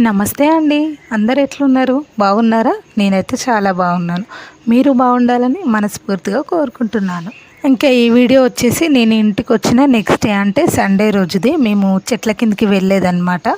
నమస్తే అండి. అందరు ఎట్లున్నారు? బాగున్నారా? నేనైతే చాలా బాగున్నాను. మీరు బాగుండాలని మనస్ఫూర్తిగా కోరుకుంటున్నాను. ఇంకా ఈ వీడియో వచ్చేసి నేను ఇంటికి వచ్చిన నెక్స్ట్ డే అంటే సండే రోజుది. మేము చెట్ల కిందకి వెళ్ళేదన్నమాట.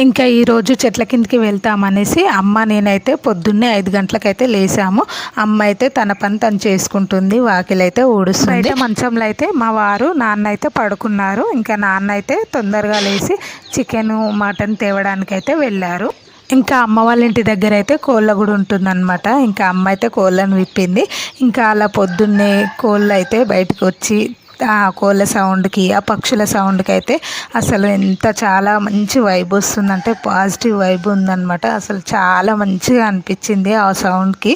ఇంకా ఈరోజు చెట్ల కిందకి వెళ్తామనేసి అమ్మ నేనైతే పొద్దున్నే ఐదు గంటలకైతే లేసాము. అమ్మ అయితే తన పని తను చేసుకుంటుంది వాకిలైతే ఊడుస్తుంది. మంచంలో అయితే మా వారు నాన్న అయితే పడుకున్నారు. ఇంకా నాన్న అయితే తొందరగా లేచి చికెన్ మటన్ తేవడానికి అయితే వెళ్ళారు. ఇంకా అమ్మ వాళ్ళ ఇంటి దగ్గర అయితే కోళ్ళ కూడా ఉంటుందన్నమాట. ఇంకా అమ్మ అయితే కోళ్ళను విప్పింది. ఇంకా అలా పొద్దున్నే కోళ్ళు అయితే బయటకు వచ్చి ఆ కోళ్ళ సౌండ్కి ఆ పక్షుల సౌండ్కి అయితే అసలు ఎంత చాలా మంచి వైబ్ వస్తుందంటే పాజిటివ్ వైబ్ ఉందన్నమాట. అసలు చాలా మంచిగా అనిపించింది ఆ సౌండ్కి.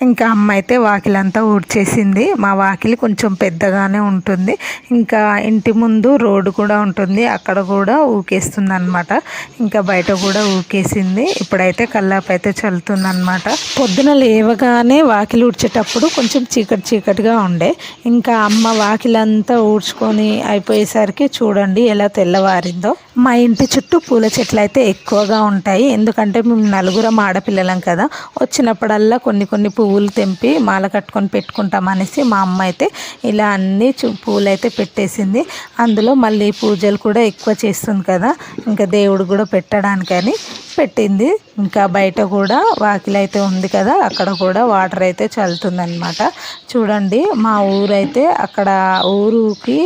ఇంకా అమ్మ అయితే వాకిలంతా ఊడ్చేసింది. మా వాకిలి కొంచెం పెద్దగానే ఉంటుంది. ఇంకా ఇంటి ముందు రోడ్డు కూడా ఉంటుంది. అక్కడ కూడా ఊకేస్తుంది అనమాట ఇంకా బయట కూడా ఊకేసింది. ఇప్పుడైతే కల్లాపు అయితే చల్లుతుంది అనమాట పొద్దున లేవగానే వాకిలి ఊడ్చేటప్పుడు కొంచెం చీకటి చీకటిగా ఉండే. ఇంకా అమ్మ వాకిలంతా ఊడ్చుకొని అయిపోయేసరికి చూడండి ఎలా తెల్లవారిందో. మా ఇంటి చుట్టూ పూల చెట్లు అయితే ఎక్కువగా ఉంటాయి. ఎందుకంటే మేము నలుగురం ఆడపిల్లలం కదా. వచ్చినప్పుడల్లా కొన్ని కొన్ని పువ్వులు తెంపి మాల కట్టుకొని పెట్టుకుంటాం అనేసి మా అమ్మ అయితే ఇలా అన్ని పువ్వులు అయితే పెట్టేసింది. అందులో మళ్ళీ పూజలు కూడా ఎక్కువ చేస్తుంది కదా. ఇంకా దేవుడు కూడా పెట్టడానికని పెట్టింది. ఇంకా బయట కూడా వాకిలి అయితే ఉంది కదా అక్కడ కూడా వాటర్ అయితే చల్లుతుందనమాట చూడండి మా ఊరైతే అక్కడ ఊరుకి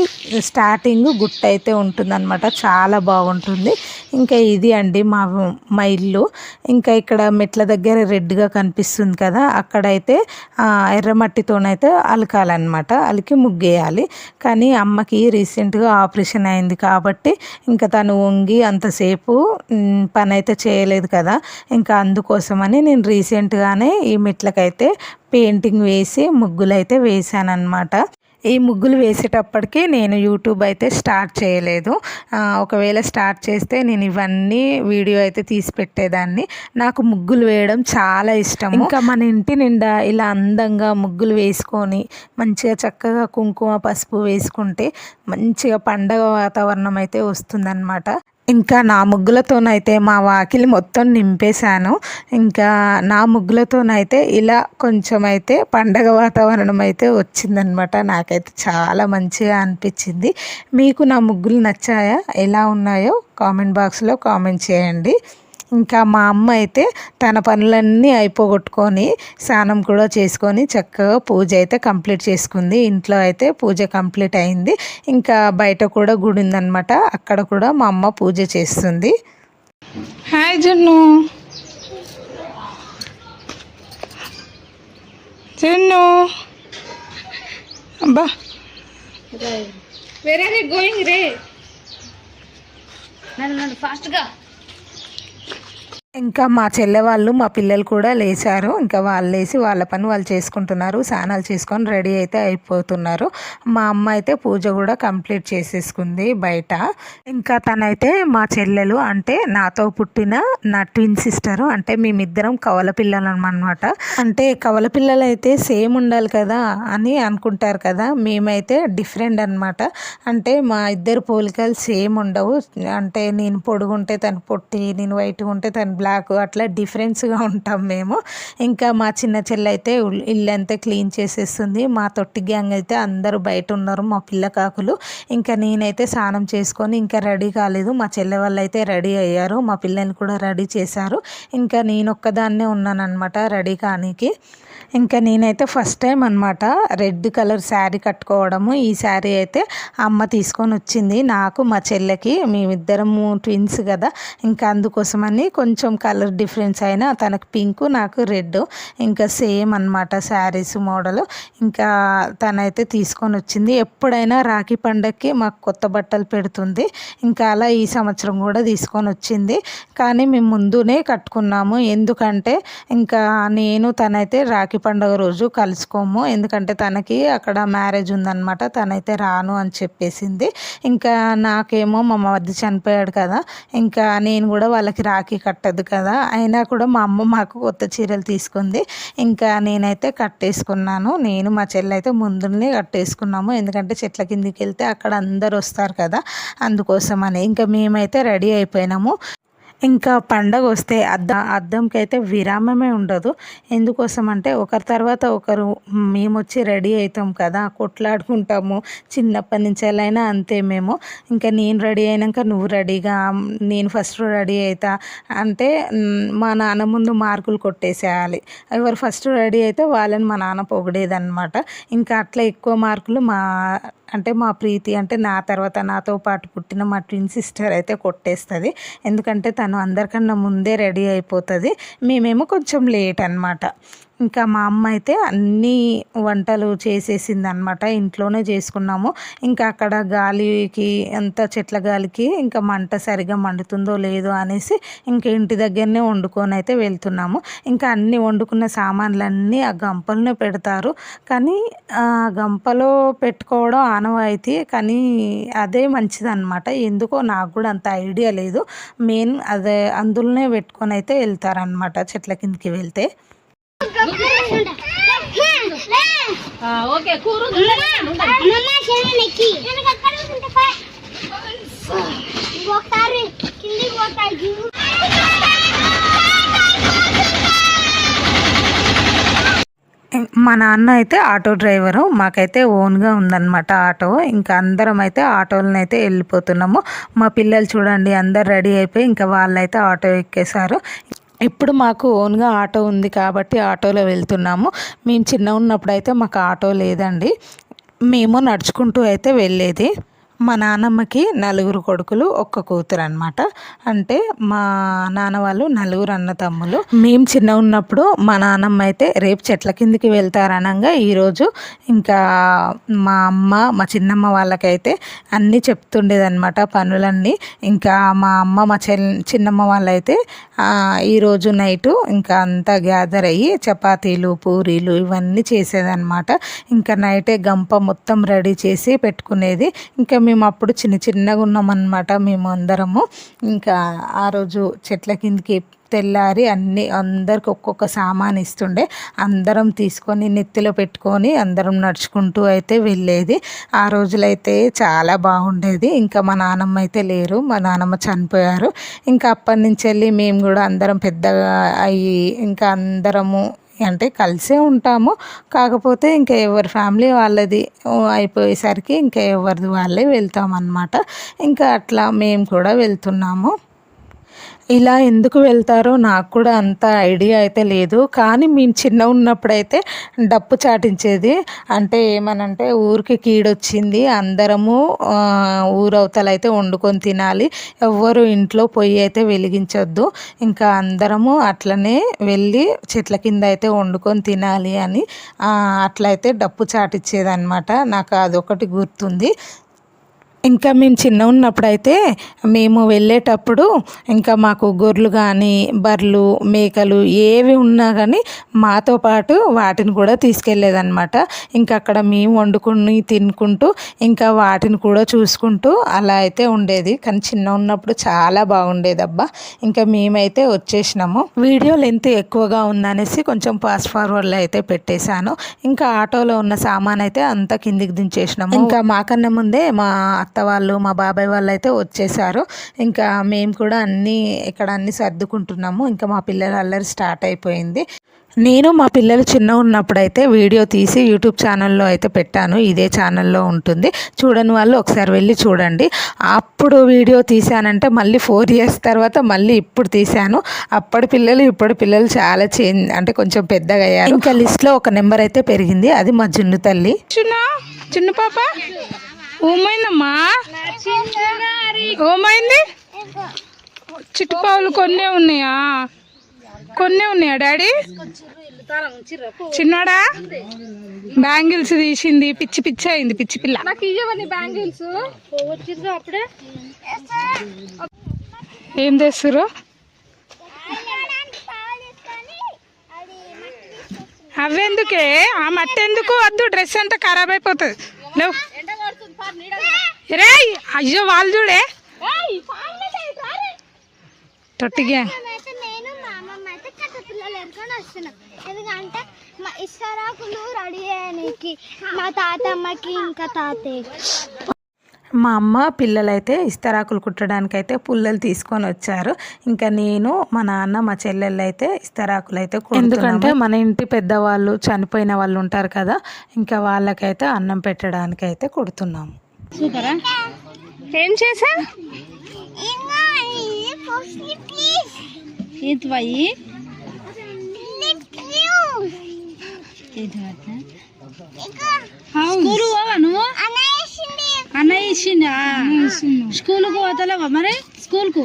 స్టార్టింగ్ గుట్ట అయితే ఉంటుందన్నమాట. చాలా బాగుంటుంది. ఇంకా ఇది అండి మా మా ఇల్లు. ఇంకా ఇక్కడ మెట్ల దగ్గర రెడ్గా కనిపిస్తుంది కదా అక్కడైతే ఎర్రమట్టితోనైతే అలకాలన్నమాట. అలికి ముగ్గేయాలి. కానీ అమ్మకి రీసెంట్గా ఆపరేషన్ అయింది కాబట్టి ఇంకా తను వంగి అంతసేపు పని అయితే చేయలేదు కదా. ఇంకా అందుకోసమని నేను రీసెంట్గానే ఈ మెట్లకైతే పెయింటింగ్ వేసి ముగ్గులు అయితే వేసానన్నమాట ఈ ముగ్గులు వేసేటప్పటికి నేను యూట్యూబ్ అయితే స్టార్ట్ చేయలేదు. ఒకవేళ స్టార్ట్ చేస్తే నేను ఇవన్నీ వీడియో అయితే తీసి పెట్టేదాన్ని. నాకు ముగ్గులు వేయడం చాలా ఇష్టం ఇంకా మన ఇంటి నిండా ఇలా అందంగా ముగ్గులు వేసుకొని మంచిగా చక్కగా కుంకుమ పసుపు వేసుకుంటే మంచిగా పండగ వాతావరణం అయితే వస్తుందన్నమాట. ఇంకా నా ముగ్గులతోనైతే మా వాకిలి మొత్తం నింపేశాను. ఇంకా నా ముగ్గులతోనైతే ఇలా కొంచెం అయితే పండగ వాతావరణం అయితే వచ్చిందనమాట నాకైతే చాలా మంచిగా అనిపించింది. మీకు నా ముగ్గులు నచ్చాయా? ఎలా ఉన్నాయో కామెంట్ బాక్స్లో కామెంట్ చేయండి. ఇంకా మా అమ్మ అయితే తన పనులన్నీ అయిపోగొట్టుకొని స్నానం కూడా చేసుకొని చక్కగా పూజ అయితే కంప్లీట్ చేసుకుంది. ఇంట్లో అయితే పూజ కంప్లీట్ అయింది. ఇంకా బయట కూడా గుడి ఉందన్నమాట. అక్కడ కూడా మా అమ్మ పూజ చేస్తుంది. హాయ్ జున్ను. జున్ను. అబ్బా. వేరే గోయింగ్ రే నన్ను నన్ను ఫాస్ట్గా ఇంకా మా చెల్లె వాళ్ళు మా పిల్లలు కూడా లేచారు. ఇంకా వాళ్ళు లేచి వాళ్ళ పని వాళ్ళు చేసుకుంటున్నారు. స్నానాలు చేసుకొని రెడీ అయితే అయిపోతున్నారు. మా అమ్మ అయితే పూజ కూడా కంప్లీట్ చేసేసుకుంది బయట. ఇంకా తనైతే మా చెల్లెలు అంటే నాతో పుట్టిన నా ట్విన్ సిస్టరు. అంటే మేమిద్దరం కవల పిల్లలు అనమాట అంటే కవల పిల్లలు అయితే సేమ్ ఉండాలి కదా అని అనుకుంటారు కదా. మేమైతే డిఫరెంట్ అన్నమాట. అంటే మా ఇద్దరు పోలికలు సేమ్ ఉండవు. అంటే నేను పొడుగుంటే తను పొట్టి నేను వైట్గా ఉంటే తను బ్లాక్ అట్లా డిఫరెన్స్గా ఉంటాం మేము. ఇంకా మా చిన్న చెల్లి అయితే ఇల్లు అంతా క్లీన్ చేసేస్తుంది. మా తొట్టి గ్యాంగ్ అయితే అందరూ బయట ఉన్నారు మా పిల్ల కాకులు. ఇంకా నేనైతే స్నానం చేసుకొని ఇంకా రెడీ కాలేదు. మా చెల్లె వాళ్ళు అయితే రెడీ అయ్యారు. మా పిల్లల్ని కూడా రెడీ చేశారు. ఇంకా నేను ఒక్కదాన్నే ఉన్నాను అనమాట రెడీ కానీకి. ఇంకా నేనైతే ఫస్ట్ టైం అనమాట రెడ్ కలర్ శారీ కట్టుకోవడము. ఈ శారీ అయితే అమ్మ తీసుకొని వచ్చింది. నాకు మా చెల్లెకి మేమిద్దరము ట్విన్స్ కదా. ఇంకా అందుకోసమని కొంచెం కలర్ డిఫరెన్స్ అయినా తనకు పింక్ నాకు రెడ్. ఇంకా సేమ్ అనమాట శారీస్ మోడల్. ఇంకా తనైతే తీసుకొని వచ్చింది. ఎప్పుడైనా రాఖీ పండగకి మాకు కొత్త బట్టలు పెడుతుంది. ఇంకా అలా ఈ సంవత్సరం కూడా తీసుకొని వచ్చింది. కానీ మేము ముందునే కట్టుకున్నాము. ఎందుకంటే ఇంకా నేను తనైతే రాఖీ పండుగ రోజు కలుసుకోము. ఎందుకంటే తనకి అక్కడ మ్యారేజ్ ఉందన్నమాట. తనైతే రాను అని చెప్పేసింది. ఇంకా నాకేమో మా మధ్య చనిపోయాడు కదా. ఇంకా నేను కూడా వాళ్ళకి రాఖీ కట్టదు కదా. అయినా కూడా మా అమ్మ మాకు కొత్త చీరలు తీసుకుంది. ఇంకా నేనైతే కట్టేసుకున్నాను. నేను మా చెల్లి అయితే ముందునే కట్టేసుకున్నాము. ఎందుకంటే చెట్ల కిందికి వెళ్తే అక్కడ అందరు వస్తారు కదా. అందుకోసం అని ఇంకా మేమైతే రెడీ అయిపోయినాము. ఇంకా పండగ వస్తే అద్దం అద్దంకి అయితే విరామమే ఉండదు. ఎందుకోసం అంటే ఒకరి తర్వాత ఒకరు మేము వచ్చి రెడీ అవుతాం కదా కొట్లాడుకుంటాము. చిన్నప్పటి నుంచి ఎలా అయినా అంతే మేము. ఇంకా నేను రెడీ అయినాక నువ్వు రెడీగా నేను ఫస్ట్ రెడీ అవుతా అంటే మా నాన్న ముందు మార్కులు కొట్టేసేయాలి. ఎవరు ఫస్ట్ రెడీ అయితే వాళ్ళని మా నాన్న పొగిడేదన్నమాట. ఇంకా అట్లా ఎక్కువ మార్కులు మా అంటే మా ప్రీతి అంటే నా తర్వాత నాతో పాటు పుట్టిన మా ట్విన్ సిస్టర్ అయితే కొట్టేస్తుంది. ఎందుకంటే తను అందరికన్నా ముందే రెడీ అయిపోతుంది. మేమేమో కొంచెం లేట్ అన్నమాట. ఇంకా మా అమ్మ అయితే అన్ని వంటలు చేసేసింది అనమాట ఇంట్లోనే చేసుకున్నాము. ఇంకా అక్కడ గాలికి ఎంత చెట్ల గాలికి ఇంకా మంట సరిగా మండుతుందో లేదో అనేసి ఇంకా ఇంటి దగ్గరనే వండుకొని అయితే వెళ్తున్నాము. ఇంకా అన్ని వండుకున్న సామాన్లన్నీ ఆ గంపలనే పెడతారు. కానీ ఆ గంపలో పెట్టుకోవడం ఆనవాయితీ కానీ అదే మంచిదన్నమాట. ఎందుకో నాకు కూడా అంత ఐడియా లేదు. మెయిన్ అదే అందులోనే పెట్టుకొని అయితే వెళ్తారనమాట చెట్ల కిందకి వెళ్తే. ఓకే కూర ఒకసారి కిందికి పోతాయి మా నాన్న అయితే ఆటో డ్రైవరు మాకైతే ఓన్గా ఉందన్నమాట ఆటో. ఇంకా అందరం అయితే ఆటోలను అయితే వెళ్ళిపోతున్నాము. మా పిల్లలు చూడండి అందరు రెడీ అయిపోయి ఇంకా వాళ్ళైతే ఆటో ఎక్కేశారు. ఇప్పుడు మాకు ఓన్గా ఆటో ఉంది కాబట్టి ఆటోలో వెళ్తున్నాము. మేము చిన్న ఉన్నప్పుడు అయితే మాకు ఆటో లేదండి. మేము నడుచుకుంటూ అయితే వెళ్ళేది. మా నాన్నమ్మకి నలుగురు కొడుకులు ఒక్క కూతురు అనమాట అంటే మా నాన్న వాళ్ళు నలుగురు అన్న తమ్ములు మేము చిన్న ఉన్నప్పుడు మా నాన్నమ్మ అయితే రేపు చెట్ల కిందికి వెళ్తారనగా ఈరోజు ఇంకా మా అమ్మ మా చిన్నమ్మ వాళ్ళకైతే అన్నీ చెప్తుండేదన్నమాట పనులన్నీ. ఇంకా మా అమ్మ మా చెల్ చిన్నమ్మ వాళ్ళైతే ఈరోజు నైటు ఇంకా అంతా గ్యాదర్ అయ్యి చపాతీలు పూరీలు ఇవన్నీ చేసేదన్నమాట. ఇంకా నైటే గంప మొత్తం రెడీ చేసి పెట్టుకునేది. ఇంకా మేము మేము అప్పుడు చిన్న చిన్నగా ఉన్నామన్నమాట మేము అందరము. ఇంకా ఆ రోజు చెట్ల కిందకి తెల్లారి అన్ని అందరికి ఒక్కొక్క సామాన్ ఇస్తుండే. అందరం తీసుకొని నెత్తిలో పెట్టుకొని అందరం నడుచుకుంటూ అయితే వెళ్ళేది. ఆ రోజులైతే చాలా బాగుండేది. ఇంకా మా నాన్నమ్మ అయితే లేరు. మా నాన్నమ్మ చనిపోయారు. ఇంకా అప్పటి నుంచి వెళ్ళి మేము కూడా అందరం పెద్దగా అయ్యి ఇంకా అందరము అంటే కలిసే ఉంటాము. కాకపోతే ఇంకా ఎవరి ఫ్యామిలీ వాళ్ళది అయిపోయేసరికి ఇంకా ఎవరిది వాళ్ళే వెళ్తాం అన్నమాట ఇంకా అట్లా మేము కూడా వెళ్తున్నాము. ఇలా ఎందుకు వెళ్తారో నాకు కూడా అంత ఐడియా అయితే లేదు. కానీ మేము చిన్న ఉన్నప్పుడైతే డప్పు చాటించేది. అంటే ఏమనంటే ఊరికి కీడొచ్చింది. అందరము ఊరవతలైతే ఊరవతల అయితే వండుకొని తినాలి. ఎవ్వరు ఇంట్లో పొయ్యి అయితే వెలిగించొద్దు. ఇంకా అందరము అట్లనే వెళ్ళి చెట్ల కింద అయితే వండుకొని తినాలి అని అట్లయితే డప్పు చాటిచ్చేదన్నమాట. నాకు అదొకటి గుర్తుంది. ఇంకా మేము చిన్న ఉన్నప్పుడైతే మేము వెళ్ళేటప్పుడు ఇంకా మాకు గొర్రెలు కానీ బర్రెలు మేకలు ఏవి ఉన్నా కానీ మాతో పాటు వాటిని కూడా తీసుకెళ్ళేదన్నమాట ఇంకా అక్కడ మేము వండుకుని తినుకుంటూ ఇంకా వాటిని కూడా చూసుకుంటూ అలా అయితే ఉండేది. కానీ చిన్న ఉన్నప్పుడు చాలా బాగుండేది అబ్బా ఇంకా మేమైతే వచ్చేసినాము. వీడియో లెంత్ ఎక్కువగా ఉందనేసి కొంచెం పాస్ ఫార్వర్డ్లో అయితే పెట్టేశాను. ఇంకా ఆటోలో ఉన్న సామాన్ అయితే అంతా కిందికి దించేసినాము. ఇంకా మాకన్నా ముందే మా అత్త వాళ్ళు మా బాబాయ్ వాళ్ళు అయితే వచ్చేసారు. ఇంకా మేము కూడా అన్నీ ఇక్కడ అన్నీ సర్దుకుంటున్నాము. ఇంకా మా పిల్లల అల్లరి స్టార్ట్ అయిపోయింది. నేను మా పిల్లలు చిన్న ఉన్నప్పుడైతే వీడియో తీసి యూట్యూబ్ ఛానల్లో అయితే పెట్టాను. ఇదే ఛానల్లో ఉంటుంది. చూడని వాళ్ళు ఒకసారి వెళ్ళి చూడండి. అప్పుడు వీడియో తీశానంటే మళ్ళీ ఫోర్ ఇయర్స్ తర్వాత మళ్ళీ ఇప్పుడు తీశాను. అప్పటి పిల్లలు ఇప్పటి పిల్లలు చాలా చేంజ్ అంటే కొంచెం పెద్దగా అయ్యారు. ఇంకా లిస్ట్లో ఒక నెంబర్ అయితే పెరిగింది. అది మా జున్ను తల్లి. చిన్న చిన్న పాప? ఏమైందమ్మా? ఏమైంది? చిట్టుపావులు కొన్నే ఉన్నాయా? కొన్నే ఉన్నాయా డాడీ? చిన్నోడా? బ్యాంగిల్స్ తీసింది పిచ్చి పిచ్చి అయింది పిచ్చి పిల్ల. బ్యాంగిల్స్? అప్పుడే. ఏం చేస్తారు అవెందుకే ఆ మట్టి ఎందుకు వద్దు డ్రెస్ అంతా ఖరాబ్ అయిపోతుంది. లేవు. రే అయ్యో వాళ్ళు చూడే తొట్టిగా అయితే నేను మా అమ్మమ్మ అయితే కథ పిల్లలు ఎరుకొని వస్తున్నాం ఎందుకంటే మా ఇస్తరాకులు రెడీ చేయడానికి మా తాతమ్మకి ఇంకా తాతయ్య మా అమ్మ పిల్లలైతే ఇస్తరాకులు కుట్టడానికి అయితే పుల్లలు తీసుకొని వచ్చారు. ఇంకా నేను మా నాన్న మా చెల్లెళ్ళు అయితే ఇస్తరాకులు అయితే ఎందుకంటే మన ఇంటి పెద్దవాళ్ళు చనిపోయిన వాళ్ళు ఉంటారు కదా ఇంకా వాళ్ళకైతే అన్నం పెట్టడానికి అయితే కుడుతున్నాము. సూపరా? ఏం చేసా నువ్వు? అన్నయ్య ఇచ్చిందా స్కూల్కు పోతలేవా మరి? స్కూల్కు?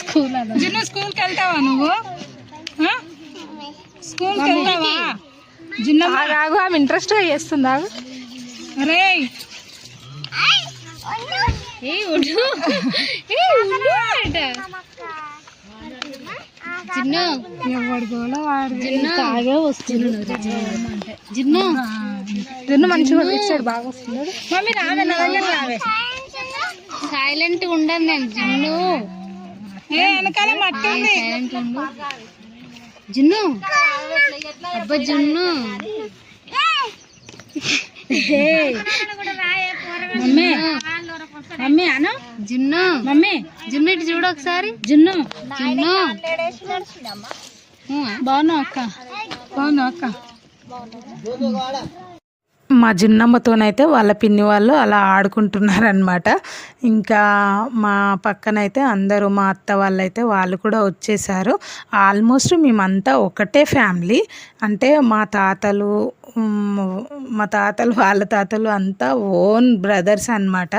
స్కూల్ జున్ను స్కూల్కి వెళ్తావా నువ్వు? స్కూల్కి వెళ్తావా? జున్ను ఆగు ఆమె ఇంట్రెస్ట్గా చేస్తుందా? అరే. చిన్న ఎవడు గోల వాడు తాగే వస్తున్నాడు జిన్ను. జున్ను మంచిగా ఇచ్చాడు బాగా వస్తున్నాడు. మమ్మీ రావే నా దగ్గర రావే సైలెంట్ ఉండను నేను జిన్ను. వెనకాల మట్టి ఉంది. సైలెంట్ ఉండు. జిన్ను. అబ్బా జిన్ను. మమ్మీ. మమ్మీ అను. జిన్ను. మమ్మీ. జిన్ను ఇటు చూడు ఒకసారి. జున్ను. జిన్ను. బాగున్నావు అక్క. బాగున్నావు అక్క. మా జున్నమ్మతోనైతే వాళ్ళ పిన్ని వాళ్ళు అలా ఆడుకుంటున్నారనమాట ఇంకా మా పక్కనైతే అందరూ మా అత్త వాళ్ళైతే వాళ్ళు కూడా వచ్చేసారు. ఆల్మోస్ట్ మేమంతా ఒకటే ఫ్యామిలీ. అంటే మా తాతలు మా తాతలు వాళ్ళ తాతలు అంతా ఓన్ బ్రదర్స్ అన్నమాట.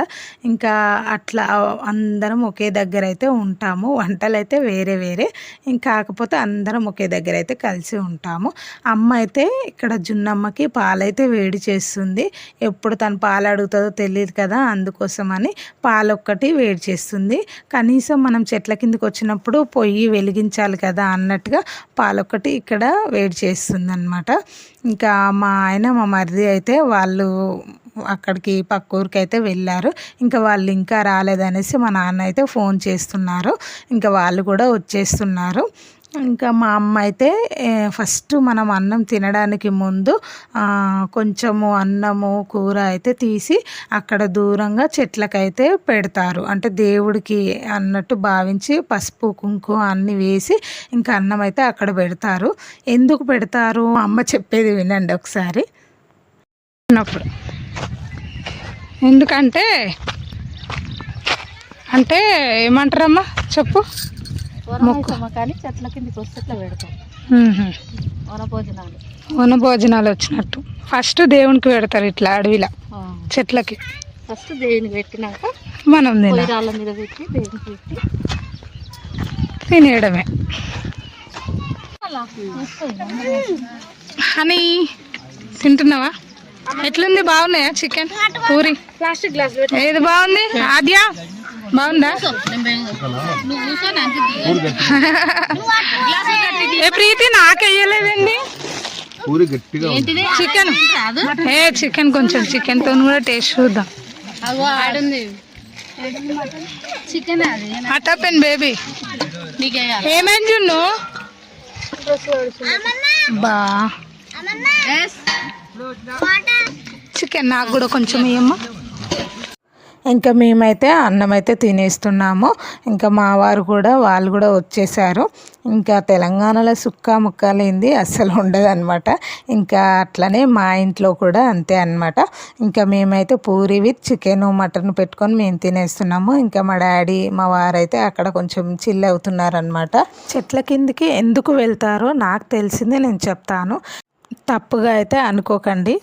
ఇంకా అట్లా అందరం ఒకే దగ్గర అయితే ఉంటాము. వంటలు అయితే వేరే వేరే. ఇంకా కాకపోతే అందరం ఒకే దగ్గర అయితే కలిసి ఉంటాము. అమ్మ అయితే ఇక్కడ జున్నమ్మకి పాలైతే వేడి చేస్తుంది. ఎప్పుడు తను పాలు అడుగుతుందో తెలియదు కదా అందుకోసమని పాలు ఒక్కటి వేడి చేస్తుంది. కనీసం మనం చెట్ల కిందకి వచ్చినప్పుడు పొయ్యి వెలిగించాలి కదా అన్నట్టుగా పాలొక్కటి ఇక్కడ వేడి చేస్తుంది అనమాట ఇంకా మా ఆయన మా మరిది అయితే వాళ్ళు అక్కడికి పక్క ఊరికి అయితే వెళ్ళారు. ఇంకా వాళ్ళు ఇంకా రాలేదనేసి మా నాన్న అయితే ఫోన్ చేస్తున్నారు. ఇంకా వాళ్ళు కూడా వచ్చేస్తున్నారు. ఇంకా మా అమ్మ అయితే ఫస్ట్ మనం అన్నం తినడానికి ముందు కొంచెము అన్నము కూర అయితే తీసి అక్కడ దూరంగా చెట్లకైతే పెడతారు. అంటే దేవుడికి అన్నట్టు భావించి పసుపు కుంకుమ అన్నీ వేసి ఇంకా అన్నం అయితే అక్కడ పెడతారు. ఎందుకు పెడతారు? అమ్మ చెప్పేది వినండి ఒకసారి. అన్నప్పుడు ఎందుకంటే అంటే ఏమంటారమ్మా? చెప్పు. కానీ చెట్ల కిందకి వస్తే ఇట్లా పెడతాం. మ్మ్హ. వన భోజనాలు వన భోజనాలు వచ్చినట్టు. ఫస్ట్ దేవునికి పెడతారు ఇట్లా అడవిలా చెట్లకి. ఫస్ట్ దేవునికి పెట్టినాక మనం మీద పెట్టి దేవునికి పెట్టి తినేయడమే. హనీ తింటున్నావా? ఎట్లుంది? బాగున్నాయా చికెన్? పూరి? ప్లాస్టిక్ గ్లాస్ ఏది బాగుంది? ఆద్య? బాగుందా? ఏ ప్రీతి నాకెయ్యలేదండి. పూరి గట్టిగా. చికెన్ ఏ చికెన్ కొంచెం చికెన్తో కూడా టేస్ట్ చూద్దాం. చికెన్ అది అటపెన్ బేబీ ఏమైంది జున్ను బా. చికెన్ నాకు కూడా కొంచెం ఇయ్యమ్మా. ఇంకా మేమైతే అన్నం అయితే తినేస్తున్నాము. ఇంకా మా వారు కూడా వాళ్ళు కూడా వచ్చేసారు. ఇంకా తెలంగాణలో సుక్క ముక్కలేంది అస్సలు ఉండదన్నమాట. ఇంకా అట్లనే మా ఇంట్లో కూడా అంతే అన్నమాట. ఇంకా మేమైతే పూరి విత్ చికెన్ మటన్ పెట్టుకొని మేము తినేస్తున్నాము. ఇంకా మా డాడీ మా వారైతే అక్కడ కొంచెం చిల్ అవుతున్నారనమాట చెట్ల కిందికి ఎందుకు వెళ్తారో నాకు తెలిసిందే నేను చెప్తాను. తప్పుగా అయితే అనుకోకండి.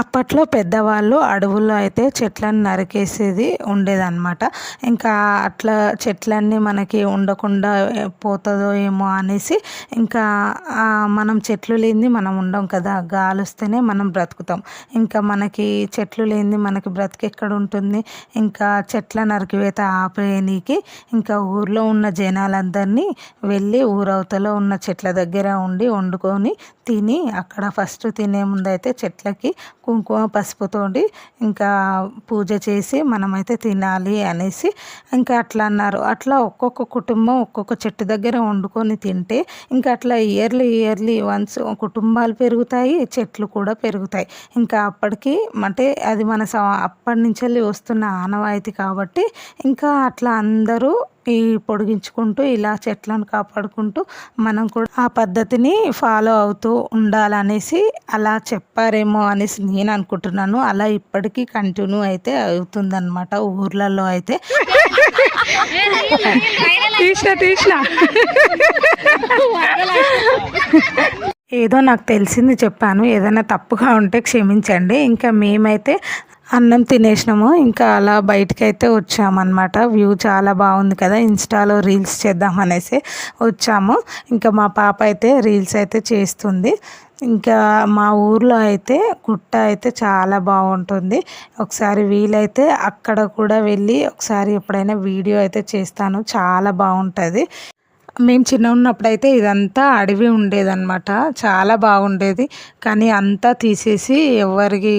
అప్పట్లో పెద్దవాళ్ళు అడవుల్లో అయితే చెట్లను నరికేసేది ఉండేదన్నమాట. ఇంకా అట్లా చెట్లన్నీ మనకి ఉండకుండా పోతుందో ఏమో అనేసి ఇంకా మనం చెట్లు లేనిది మనం ఉండం కదా గాలి వస్తేనే మనం బ్రతుకుతాం. ఇంకా మనకి చెట్లు లేనిది మనకి బ్రతికెక్కడ ఉంటుంది? ఇంకా చెట్ల నరికివేత ఆపేయనీకి ఇంకా ఊర్లో ఉన్న జనాలందరినీ వెళ్ళి ఊరవతలో ఉన్న చెట్ల దగ్గర ఉండి వండుకొని తిని అక్కడ ఫస్ట్ తినే ముందు అయితే చెట్లకి కుంకుమ పసుపుతోటి ఇంకా పూజ చేసి మనమైతే తినాలి అనేసి ఇంకా అట్లా అన్నారు. అట్లా ఒక్కొక్క కుటుంబం ఒక్కొక్క చెట్టు దగ్గర వండుకొని తింటే ఇంకా అట్లా ఇయర్లీ ఇయర్లీ వన్స్ కుటుంబాలు పెరుగుతాయి చెట్లు కూడా పెరుగుతాయి. ఇంకా అప్పటికి అంటే అది మన స అప్పటి నుంచి వెళ్ళి వస్తున్న ఆనవాయితీ కాబట్టి ఇంకా అట్లా అందరూ ఈ పొడిగించుకుంటూ ఇలా చెట్లను కాపాడుకుంటూ మనం కూడా ఆ పద్ధతిని ఫాలో అవుతూ ఉండాలనేసి అలా చెప్పారేమో అనేసి నేను అనుకుంటున్నాను. అలా ఇప్పటికీ కంటిన్యూ అయితే అవుతుందన్నమాట ఊర్లలో అయితే. తీసిన తీసిన. ఏదో నాకు తెలిసింది చెప్పాను. ఏదైనా తప్పుగా ఉంటే క్షమించండి. ఇంకా మేమైతే అన్నం తినేసినాము. ఇంకా అలా బయటకు అయితే వచ్చామన్నమాట. వ్యూ చాలా బాగుంది కదా. ఇన్స్టాలో రీల్స్ చేద్దామనేసి వచ్చాము. ఇంకా మా పాప అయితే రీల్స్ అయితే చేస్తుంది. ఇంకా మా ఊర్లో అయితే గుట్ట అయితే చాలా బాగుంటుంది. ఒకసారి వీలైతే అక్కడ కూడా వెళ్ళి ఒకసారి ఎప్పుడైనా వీడియో అయితే చేస్తాను. చాలా బాగుంటుంది. మేము చిన్న ఉన్నప్పుడైతే ఇదంతా అడవి ఉండేదన్నమాట. చాలా బాగుండేది. కానీ అంతా తీసేసి ఎవరికి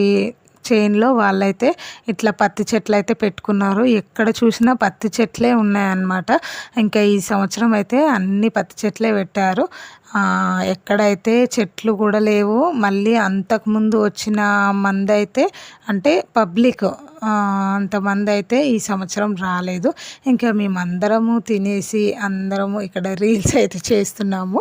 చేన్లో వాళ్ళైతే ఇట్లా పత్తి చెట్లు అయితే పెట్టుకున్నారు. ఎక్కడ చూసినా పత్తి చెట్లే ఉన్నాయన్నమాట. ఇంకా ఈ సంవత్సరం అయితే అన్ని పత్తి చెట్లే పెట్టారు. ఎక్కడైతే చెట్లు కూడా లేవు మళ్ళీ అంతకుముందు వచ్చిన మంది అయితే అంటే పబ్లిక్ అంతమంది అయితే ఈ సంవత్సరం రాలేదు. ఇంకా మేమందరము తినేసి అందరము ఇక్కడ రీల్స్ అయితే చేస్తున్నాము.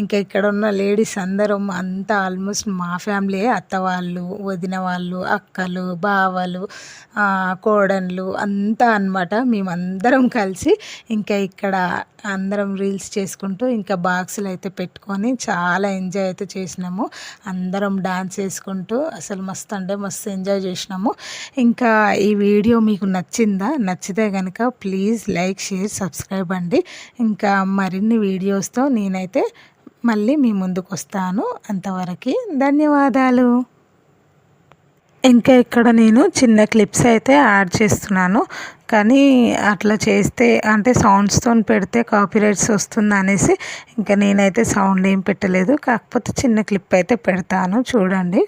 ఇంకా ఇక్కడ ఉన్న లేడీస్ అందరం అంతా ఆల్మోస్ట్ మా ఫ్యామిలీ అత్త వాళ్ళు వదిన వాళ్ళు అక్కలు బావలు కోడన్లు అంతా అన్నమాట. మేమందరం కలిసి ఇంకా ఇక్కడ అందరం రీల్స్ చేసుకుంటూ ఇంకా బాక్సులు అయితే పెట్టుకొని చాలా ఎంజాయ్ అయితే చేసినాము. అందరం డాన్స్ చేసుకుంటూ అసలు మస్తు అంటే మస్తు ఎంజాయ్ చేసినాము. ఇంకా ఈ వీడియో మీకు నచ్చిందా? నచ్చితే కనుక ప్లీజ్ లైక్ షేర్ సబ్స్క్రైబ్ అండి. ఇంకా మరిన్ని వీడియోస్తో నేనైతే మళ్ళీ మీ ముందుకు వస్తాను. అంతవరకు ధన్యవాదాలు. ఇంకా ఇక్కడ నేను చిన్న క్లిప్స్ అయితే యాడ్ చేస్తున్నాను. కానీ అట్లా చేస్తే అంటే సౌండ్స్తో పెడితే కాపీరైట్స్ వస్తుంది అనేసి ఇంకా నేనైతే సౌండ్ ఏం పెట్టలేదు. కాకపోతే చిన్న క్లిప్ అయితే పెడతాను. చూడండి.